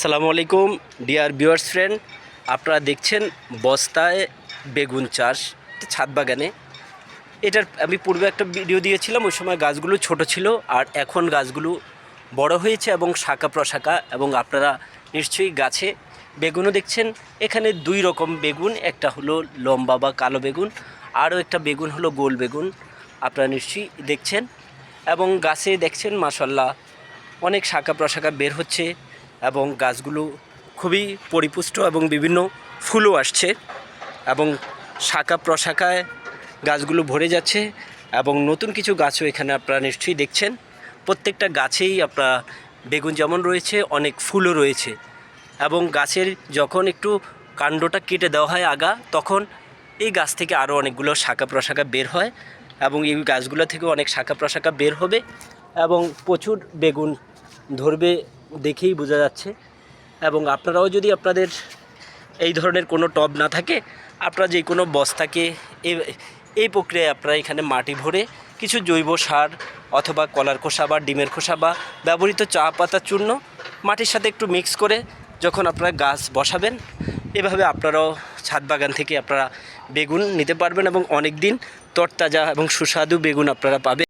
আসসালামু আলাইকুম, dear viewers friend. আপনারা দেখছেন বস্তায় বেগুন চাষ ছাদ বাগানে। এটার আমি পূর্বে একটা ভিডিও দিয়েছিলাম, ওই সময় গাছগুলো ছোট ছিল, আর এখন গাছগুলো বড় হয়েছে এবং শাখা প্রশাখা, এবং আপনারা নিশ্চয়ই গাছে বেগুনও দেখছেন। এখানে দুই রকম বেগুন, একটা হলো লম্বা বা কালো বেগুন, আরও একটা বেগুন হলো গোল বেগুন, আপনারা নিশ্চয়ই দেখছেন। এবং গাছে দেখছেন মাসাল্লাহ অনেক শাখা প্রশাখা বের হচ্ছে। এবং গাছগুলো খুবই পরিপুষ্ট এবং বিভিন্ন ফুলও আসছে এবং শাখা প্রশাখায় গাছগুলো ভরে যাচ্ছে এবং নতুন কিছু গাছও এখানে আপনারা নিশ্চয়ই দেখছেন। প্রত্যেকটা গাছেই আপনার বেগুন যেমন রয়েছে, অনেক ফুলও রয়েছে এবং গাছের যখন একটু কাণ্ডটা কেটে দেওয়া হয় আগা, তখন এই গাছ থেকে আরও অনেকগুলো শাখা প্রশাখা বের হয় এবং এই গাছগুলো থেকে অনেক শাখা প্রশাখা বের হবে এবং প্রচুর বেগুন ধরবে দেখেই বোঝা যাচ্ছে। এবং আপনারাও যদি আপনাদের এই ধরনের কোনো টব না থাকে, আপনারা যে কোনো বস্তাকে এই প্রক্রিয়ায় আপনারা এখানে মাটি ভরে কিছু জৈব সার অথবা কলার খোসা বা ডিমের খোসা বা ব্যবহৃত চা পাতার চূর্ণ মাটির সাথে একটু মিক্স করে যখন আপনারা গাছ বসাবেন, এভাবে আপনারাও ছাদ বাগান থেকে আপনারা বেগুন নিতে পারবেন এবং অনেক দিন তরতাজা এবং সুস্বাদু বেগুন আপনারা পাবেন।